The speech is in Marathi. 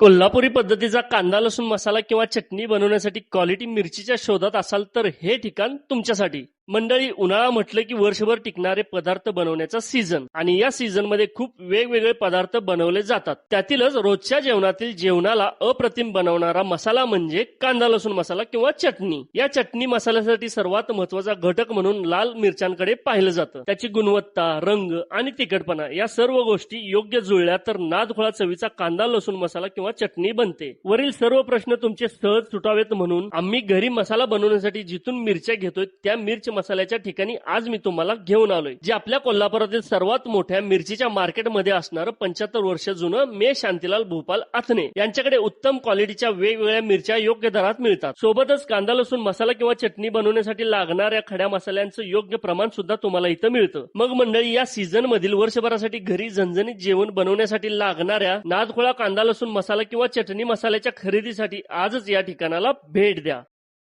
कोल्हापुरी पद्धतीचा कांदा लसूण मसाला किंवा चटणी बनवण्यासाठी क्वालिटी मिरचीच्या शोधात असाल तर हे ठिकाण तुमच्यासाठी. मंडळी उन्हाळा म्हटलं की वर्षभर टिकणारे पदार्थ बनवण्याचा सीझन आणि या सीझनमध्ये खूप वेगवेगळे पदार्थ बनवले जातात. त्यातीलच रोजच्या जेवणातील जेवणाला अप्रतिम बनवणारा मसाला म्हणजे कांदा लसूण मसाला किंवा चटणी. या चटणी मसाल्यासाठी सर्वात महत्त्वाचा घटक म्हणून लाल मिरच्यांकडे पाहिलं जातं. त्याची गुणवत्ता रंग आणि तिखटपणा या सर्व गोष्टी योग्य जुळल्या तर नादखोळा चवीचा कांदा लसूण मसाला किंवा चटणी बनते. वरील सर्व प्रश्न तुमचे सहज सुटावेत म्हणून आम्ही घरी मसाला बनवण्यासाठी जिथून मिरच्या घेतोय त्या मिरच्या मसाल्याच्या ठिकाणी आज मी तुम्हाला घेऊन आलोय जे आपल्या कोल्हापुरातील सर्वात मोठ्या मिरचीच्या मार्केटमध्ये असणारं पंच्याहत्तर वर्ष जुनं मे शांतीलाल भोपाल आथने यांच्याकडे उत्तम क्वालिटीच्या वेगवेगळ्या मिरच्या योग्य दरात मिळतात. सोबतच कांदा लसूण मसाला किंवा चटणी बनवण्यासाठी लागणाऱ्या खड्या मसाल्यांचं योग्य प्रमाण सुद्धा तुम्हाला इथं मिळतं. मग मंडळी या सीझन मधील वर्षभरासाठी घरी झणझणीत जेवण बनवण्यासाठी लागणाऱ्या नादखोळा कांदा लसूण मसाला किंवा चटणी मसाल्याच्या खरेदीसाठी आजच या ठिकाणाला भेट द्या.